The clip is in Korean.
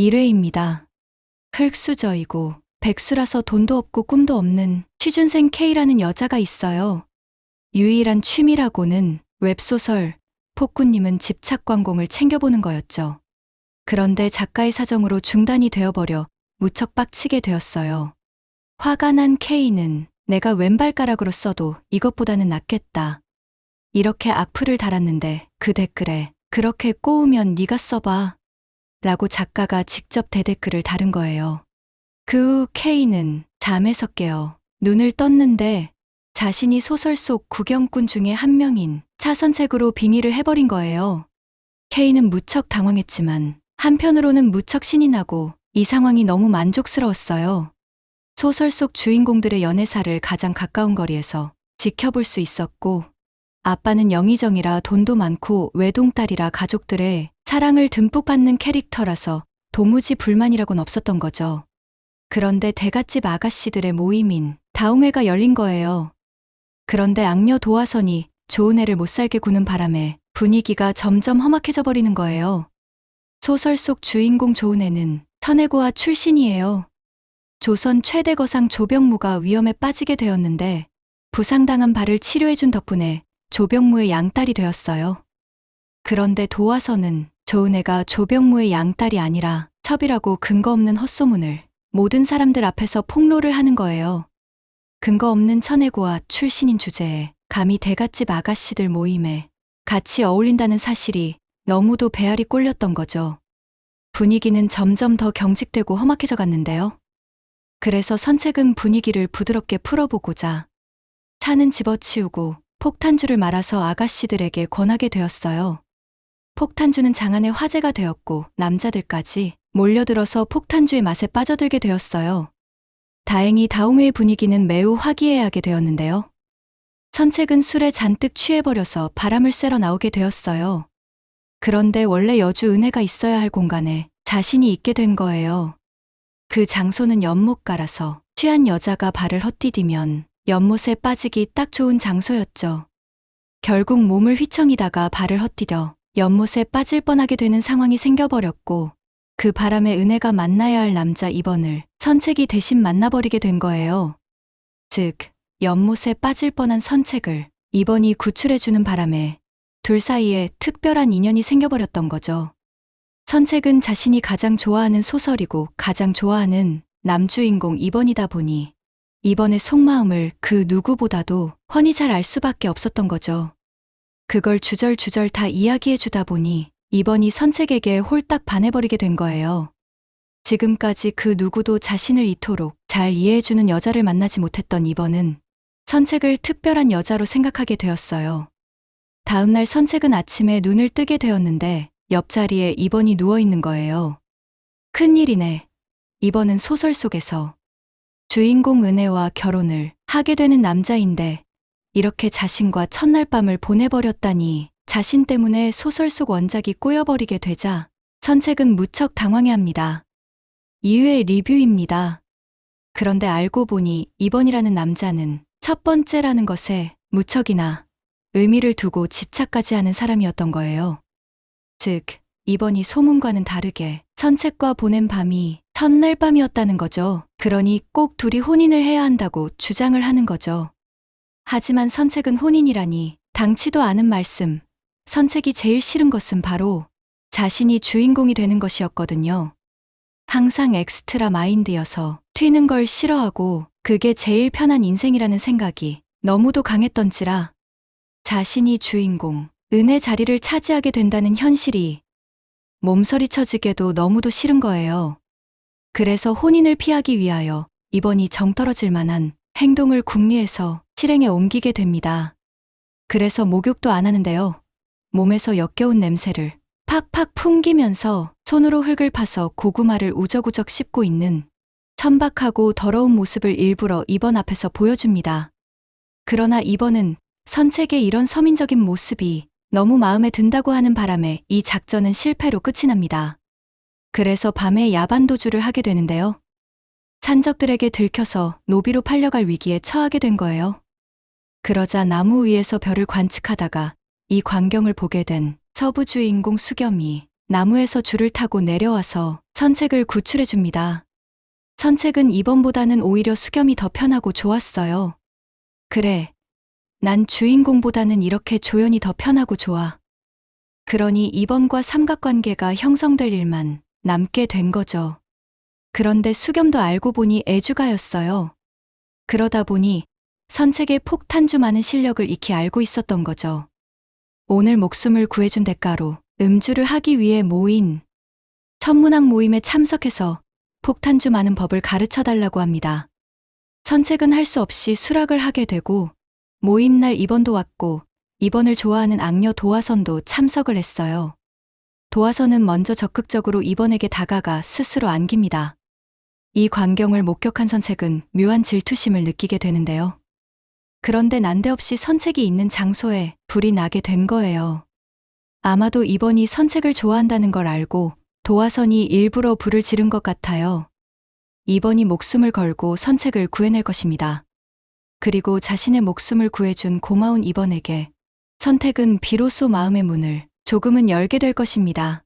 1회입니다. 흙수저이고 백수라서 돈도 없고 꿈도 없는 취준생 K라는 여자가 있어요. 유일한 취미라고는 웹소설, 폭구님은 집착 광공을 챙겨보는 거였죠. 그런데 작가의 사정으로 중단이 되어버려 무척 빡치게 되었어요. 화가 난 K는 내가 왼발가락으로 써도 이것보다는 낫겠다. 이렇게 악플을 달았는데 그 댓글에 그렇게 꼬우면 네가 써봐. 라고 작가가 직접 대댓글을 달은 거예요. 그 후 K는 잠에서 깨어 눈을 떴는데 자신이 소설 속 구경꾼 중에 한 명인 차선책으로 빙의를 해버린 거예요. K는 무척 당황했지만 한편으로는 무척 신이 나고 이 상황이 너무 만족스러웠어요. 소설 속 주인공들의 연애사를 가장 가까운 거리에서 지켜볼 수 있었고 아빠는 영의정이라 돈도 많고 외동딸이라 가족들의 사랑을 듬뿍 받는 캐릭터라서 도무지 불만이라곤 없었던 거죠. 그런데 대갓집 아가씨들의 모임인 다웅회가 열린 거예요. 그런데 악녀 도화선이 좋은 애를 못 살게 구는 바람에 분위기가 점점 험악해져 버리는 거예요. 소설 속 주인공 좋은 애는 선해고와 출신이에요. 조선 최대 거상 조병무가 위험에 빠지게 되었는데 부상당한 발을 치료해준 덕분에 조병무의 양딸이 되었어요. 그런데 도화선은 좋은 애가 조병무의 양딸이 아니라 첩이라고 근거 없는 헛소문을 모든 사람들 앞에서 폭로를 하는 거예요. 근거 없는 천혜고와 출신인 주제에 감히 대갓집 아가씨들 모임에 같이 어울린다는 사실이 너무도 배알이 꼴렸던 거죠. 분위기는 점점 더 경직되고 험악해져 갔는데요. 그래서 선책은 분위기를 부드럽게 풀어보고자 차는 집어치우고 폭탄주를 말아서 아가씨들에게 권하게 되었어요. 폭탄주는 장안의 화제가 되었고 남자들까지 몰려들어서 폭탄주의 맛에 빠져들게 되었어요. 다행히 다홍회의 분위기는 매우 화기애애하게 되었는데요. 선책은 술에 잔뜩 취해버려서 바람을 쐬러 나오게 되었어요. 그런데 원래 여주 은혜가 있어야 할 공간에 자신이 있게 된 거예요. 그 장소는 연못가라서 취한 여자가 발을 헛디디면 연못에 빠지기 딱 좋은 장소였죠. 결국 몸을 휘청이다가 발을 헛디뎌 연못에 빠질 뻔하게 되는 상황이 생겨버렸고 그 바람에 은혜가 만나야 할 남자 2번을 선책이 대신 만나버리게 된 거예요. 즉, 연못에 빠질 뻔한 선책을 2번이 구출해주는 바람에 둘 사이에 특별한 인연이 생겨버렸던 거죠. 선책은 자신이 가장 좋아하는 소설이고 가장 좋아하는 남주인공 2번이다 보니 2번의 속마음을 그 누구보다도 훤히 잘 알 수밖에 없었던 거죠. 그걸 주절주절 다 이야기해 주다 보니 2번이 선책에게 홀딱 반해버리게 된 거예요. 지금까지 그 누구도 자신을 이토록 잘 이해해주는 여자를 만나지 못했던 2번은 선책을 특별한 여자로 생각하게 되었어요. 다음날 선책은 아침에 눈을 뜨게 되었는데 옆자리에 2번이 누워있는 거예요. 큰일이네. 2번은 소설 속에서 주인공 은혜와 결혼을 하게 되는 남자인데 이렇게 자신과 첫날 밤을 보내버렸다니 자신 때문에 소설 속 원작이 꼬여버리게 되자 선책은 무척 당황해합니다. 2회 리뷰입니다. 그런데 알고 보니 2번이라는 남자는 첫 번째라는 것에 무척이나 의미를 두고 집착까지 하는 사람이었던 거예요. 즉, 2번이 소문과는 다르게 선책과 보낸 밤이 첫날 밤이었다는 거죠. 그러니 꼭 둘이 혼인을 해야 한다고 주장을 하는 거죠. 하지만 선책은 혼인이라니 당치도 않은 말씀. 선책이 제일 싫은 것은 바로 자신이 주인공이 되는 것이었거든요. 항상 엑스트라 마인드여서 튀는 걸 싫어하고 그게 제일 편한 인생이라는 생각이 너무도 강했던지라 자신이 주인공, 은혜 자리를 차지하게 된다는 현실이 몸서리 쳐지게도 너무도 싫은 거예요. 그래서 혼인을 피하기 위하여 이번이 정떨어질 만한 행동을 궁리해서 실행에 옮기게 됩니다. 그래서 목욕도 안 하는데요. 몸에서 역겨운 냄새를 팍팍 풍기면서 손으로 흙을 파서 고구마를 우적우적 씹고 있는 천박하고 더러운 모습을 일부러 이번 앞에서 보여줍니다. 그러나 이번은 선책의 이런 서민적인 모습이 너무 마음에 든다고 하는 바람에 이 작전은 실패로 끝이 납니다. 그래서 밤에 야반도주를 하게 되는데요. 산적들에게 들켜서 노비로 팔려갈 위기에 처하게 된 거예요. 그러자 나무 위에서 별을 관측하다가 이 광경을 보게 된 서부 주인공 수겸이 나무에서 줄을 타고 내려와서 선책을 구출해 줍니다. 선책은 이번보다는 오히려 수겸이 더 편하고 좋았어요. 그래. 난 주인공보다는 이렇게 조연이 더 편하고 좋아. 그러니 이번과 삼각관계가 형성될 일만 남게 된 거죠. 그런데 수겸도 알고 보니 애주가였어요. 그러다 보니 선책의 폭탄주 많은 실력을 익히 알고 있었던 거죠. 오늘 목숨을 구해준 대가로 음주를 하기 위해 모인 천문학 모임에 참석해서 폭탄주 많은 법을 가르쳐 달라고 합니다. 선책은 할 수 없이 수락을 하게 되고 모임 날 입원도 왔고 입원을 좋아하는 악녀 도화선도 참석을 했어요. 도화선은 먼저 적극적으로 입원에게 다가가 스스로 안깁니다. 이 광경을 목격한 선책은 묘한 질투심을 느끼게 되는데요. 그런데 난데없이 선책이 있는 장소에 불이 나게 된 거예요. 아마도 이번이 선책을 좋아한다는 걸 알고 도화선이 일부러 불을 지른 것 같아요. 이번이 목숨을 걸고 선책을 구해낼 것입니다. 그리고 자신의 목숨을 구해준 고마운 이번에게 선택은 비로소 마음의 문을 조금은 열게 될 것입니다.